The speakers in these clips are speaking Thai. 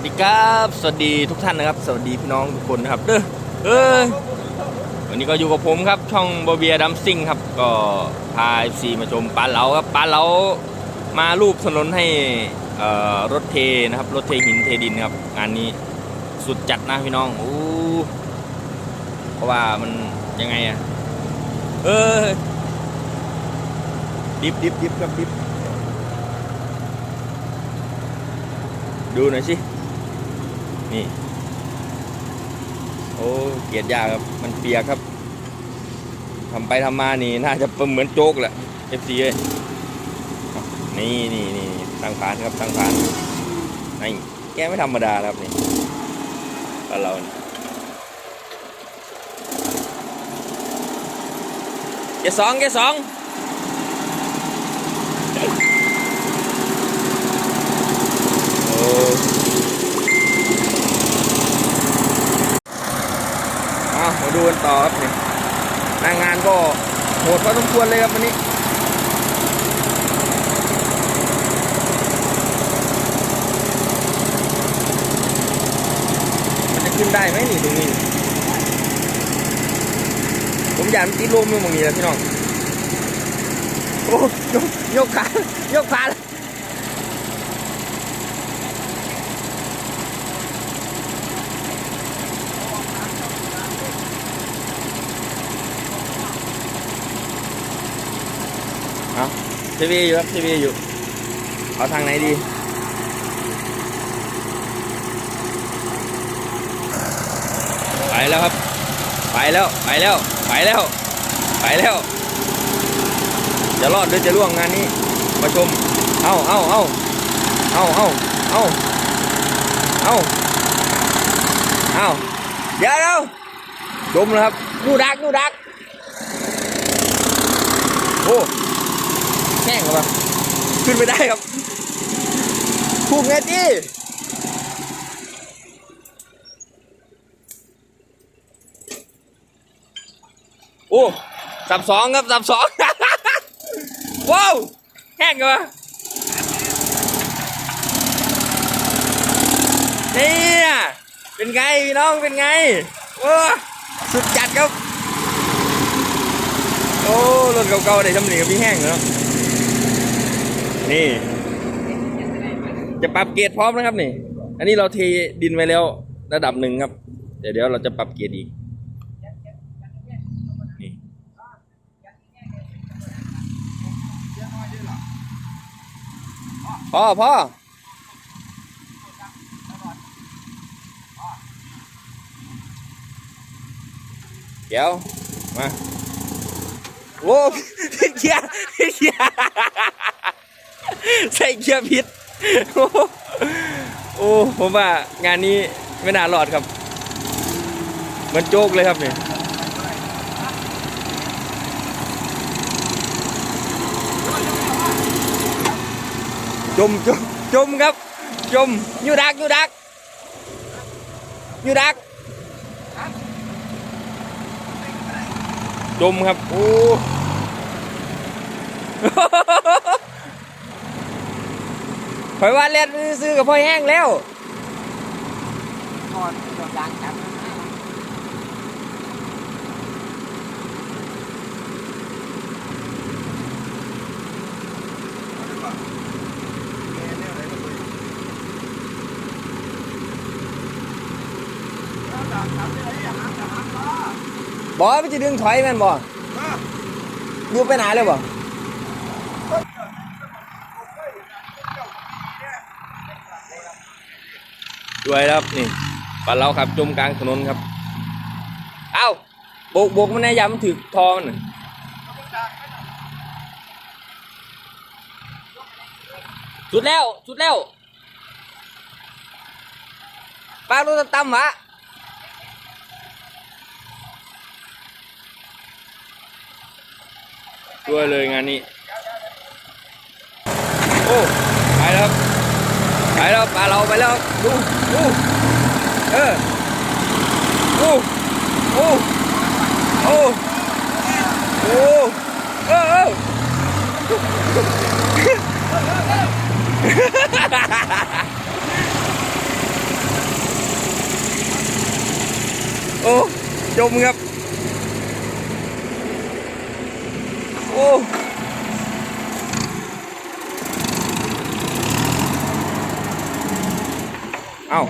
วัสดีครับ สวัสดีทุกท่านนะครับ สวัสดีพี่น้องทุกคนนะครับ เด้อเออวันนี้ก็อยู่กับผมครับ ช่องบเบียดัมซิงครับ ก็พาซีมาชมปลาเหลาครับ ปลาเหลามารูปถนนให้รถเทนะครับ รถเทหินเทดินครับ งานนี้สุดจัดนะพี่น้องโอ้เพราะว่ามันยังไงอะเออ ดิบดิบดิบครับดิบดูหน่อยสิ นี่ โอ้เกียดยากครับ มันเปียกครับทำไปทำมานี่น่าจะเป็นเหมือนโจ๊กแหละ FC เอ้ยเอานี่นี่นี่ทางผ่านครับทางผ่านนี่แกไม่ธรรมดาครับนี่บ้านเราเกสองเกสองโอ้เอามาดูกัน ต่อครับนี่หน้างานก็โหดพอสมควรเลยครับวันนี้มันจะขึ้นได้ไหมนี่ตรงนี้ ผมอยากมันตีลมอยู่ตรงนี้แล้วพี่น้อง โอ้ยกยกขายกขาเลย ทีวีอยู่ครับทีวีอยู่ เอาทางไหนดีไปแล้วครับ ไปแล้วไปแล้วไปแล้วไปแล้ว จะรอดหรือจะล่วงงานนี้ มาชม เอาเอาเอาเอาเอาเอาเอาเอาเดี๋ยวเดี๋ยวชมแล้วครับดูดักดูดัก โอ้ แห้งแล้วปะขึ้นไม่ได้ครับถูกไงจีโอ้สับสองครับสับสองว้าวแห้งเหรอเนี่ยเป็นไงพี่น้องเป็นไงโอ้สุดจัดครับ โอ้รถเก่าๆได้ทำหนีกับพี่แห้งเนาะ นี่ จะปรับเกรดพร้อมนะครับนี่ อันนี้เราเทดินไว้แล้วระดับหนึ่งครับ เดี๋ยวเดี๋ยวเราจะปรับเกรดอีกนี่พ่อพ่อเดี๋ยวมาโอ้เกียร์เกียร์ ใส่เกียร์ผิดโอ้ผมว่างานนี้ไม่น่ารอดครับเหมือนโจกเลยครับเนี่ยจมจมจมครับ จมอยู่ดักอยู่ดักอยู่ดักจมครับ โอ้ ข่อยว่าเล่นซื้อกับพ่อแห้งแล้วถอดตัวยางจับบอกว่ามันจะดึงถอยแมันบ่อยู่ไปไหนเลยบ่ด้ วยครับนี่ปันเราครับจมกลางถนนครับ เอ้าโบกโบกมันแน่ยามันถือทอมันน่ะสุดแล้วสุดแล้วปลารถตั้มวะด้วยเลยงานนี้ โอ้ไปแล้ว ไปแล้วปลาเราไปแล้วดูดูเออโอ้โอ้โอ้โอ้เออเออโอ้จมครับ เอ้า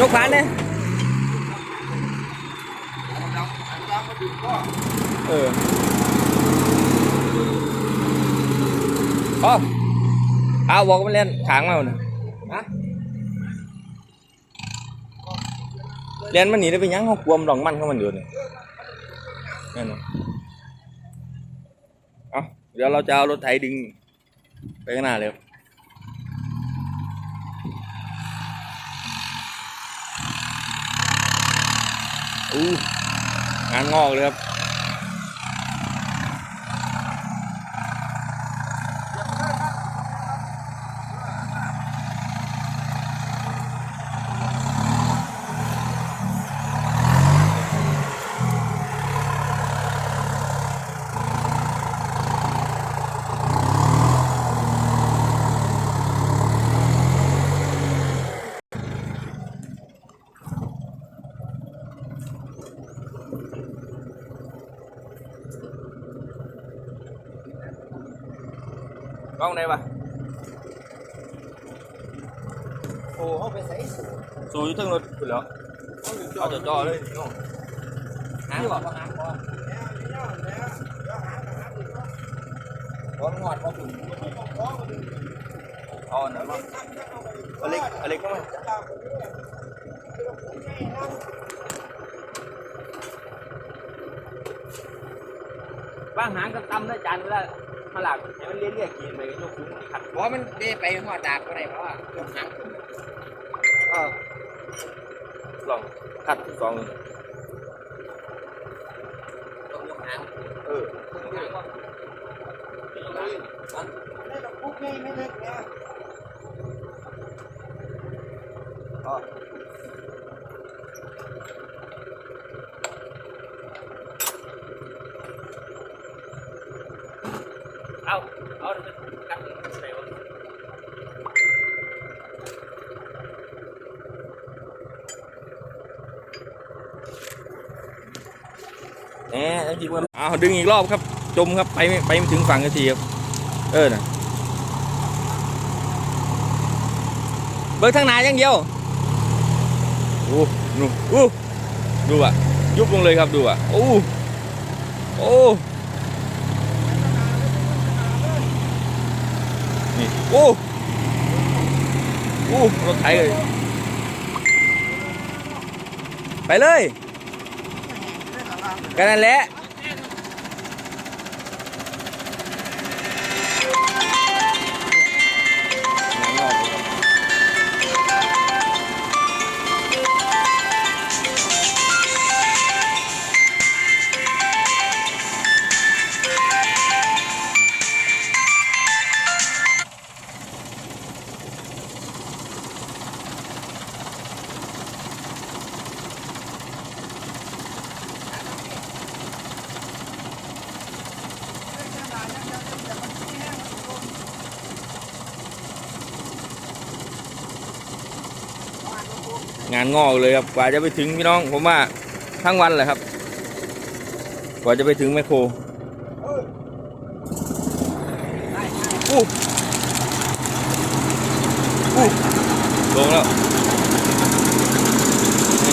ยกผ่านเนี่ยเออพอเอาบอกมันเล่นขางมาหน่อยฮะเล่นมันหนีได้ไปยังเขากวมดองมันเข้ามันอยู่เนี่ย นั่นน่ะเอาเดี๋ยวเราจะเอารถไถดึง ไปข้างหน้าเลยครับอู้งานงอกเลยครับ กล้องไหนวะโอ้เขาไปใส่สูสูอยู่เทั้งรถคุณแล้วเอาจอจอเลยน้องหางบอกว่าหางพอร้อนหอดมาถึงเอาอันไหนมาเอาเล็กเอาเล็กเข้ามาบ้างหางกับตำได้จานเว ลาขลักให้มันเลี้ยงเรียกกินไปยกคุ้มขัดเพราะมันได้ไปหัวดาบก็ได้เพราะว่าเครื่องหางขึ้นเออลองขัดที่สองเลยต้องยกหางเออยกหางก่อนยกหางมันได้ดอกพุกไงไม่เล็กเนี่ยอ๋อเอาเอาเดี๋ยวจะกัดมันใส่วะ แหมแล้วจริงว่าเอาดึงอีกรอบครับ จมครับ ไปไม่ไปไม่ถึงฝั่งสักทีครับ เออน่ะเบิกทางไหนอย่างเดียวโอ้ดูอู้ดูอะ ยุบลงเลยครับดูอะโอ้โอ้นี่โอ้โอ้รถไถเลย ไปเลย กันนั่นแหละ งานงอกเลยครับกว่าจะไปถึงพี่น้องผมว่าทั้งวันเลยครับ กว่าจะไปถึงแมคโครอู้อู้ลงแล้วแหม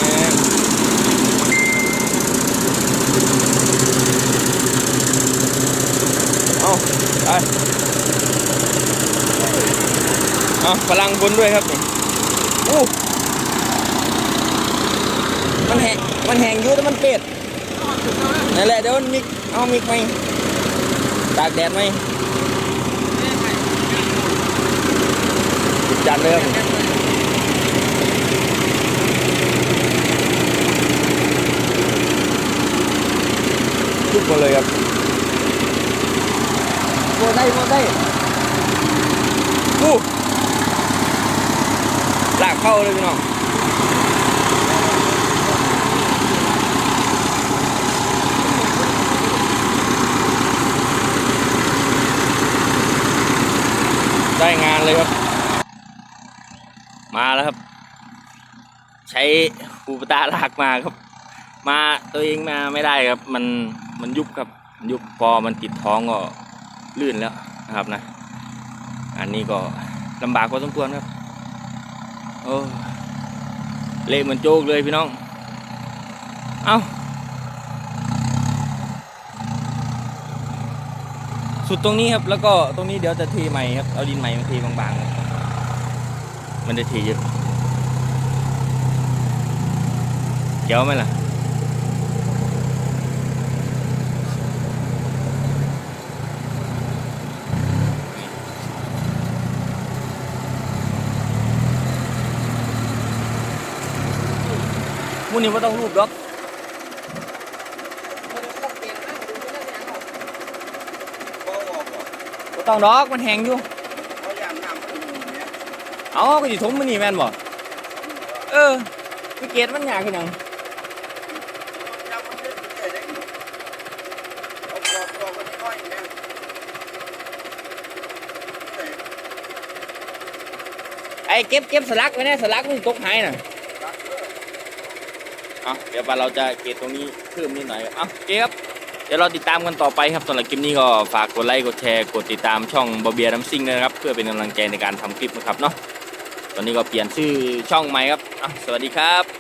เอาไปเอาพลังบนด้วยครับนี่อู้ มันแห้งมันแห้งอยู่แต่มันเป็ดนั่นแหละเดี๋ยวมันมิกเอามิกไหมตากแดดไหมจัดเลยครับทุกคนเลยครับโมได้โมได้อู้ลากเข้าเลยพี่น้อง ได้งานเลยครับ มาแล้วครับ ใช้หูปตาลากมาครับ มาตัวเองมาไม่ได้ครับ มันมันยุบครับ ยุบพอมันติดท้องก็ลื่นแล้วนะครับนะ อันนี้ก็ลำบากพอสมควรครับโอ้เละเหมือนโจกเลยพี่น้อง เอ้า สุดตรงนี้ครับ แล้วก็ตรงนี้เดี๋ยวจะเทใหม่ครับ เอาดินใหม่มาเทบางๆ มันได้เทเยอะเกี่ยวไหมล่ะมูนี่ว่าต้องรูปดอก เขาจะต้องเปลี่ยนนะดูไม่ได้ยังหรอกบ่ออกหรอก บ่ ต้องดอกมันแห้งอยู่เขาย่างน้ำมันอยู่เนี่ยเอาก็สิถมมันนี่แม่นบ่เออพี่เกดมันยากขึ้นหยังยำมันเยอะเฉยๆได้อยู่เอาปอกปอกมันน้อยๆเนี่ยเอ้ยไอ้เก็บเก็บสลักไว้แน่สลักมันตกหายน่ะรักเด้อ เอาเดี๋ยวเราจะเกตตรงนี้เพิ่มนิดหน่อยเอาเกครับ เดี๋ยวเราติดตามกันต่อไปครับสำหรับคลิปนี้ก็ฝากกดไลค์กดแชร์กดติดตามช่องบอเบียน้ำซิ่งนะครับ เพื่อเป็นกำลังใจในการทำคลิปนะครับเนาะตอนนี้ก็เปลี่ยนชื่อช่องใหม่ครับสวัสดีครับ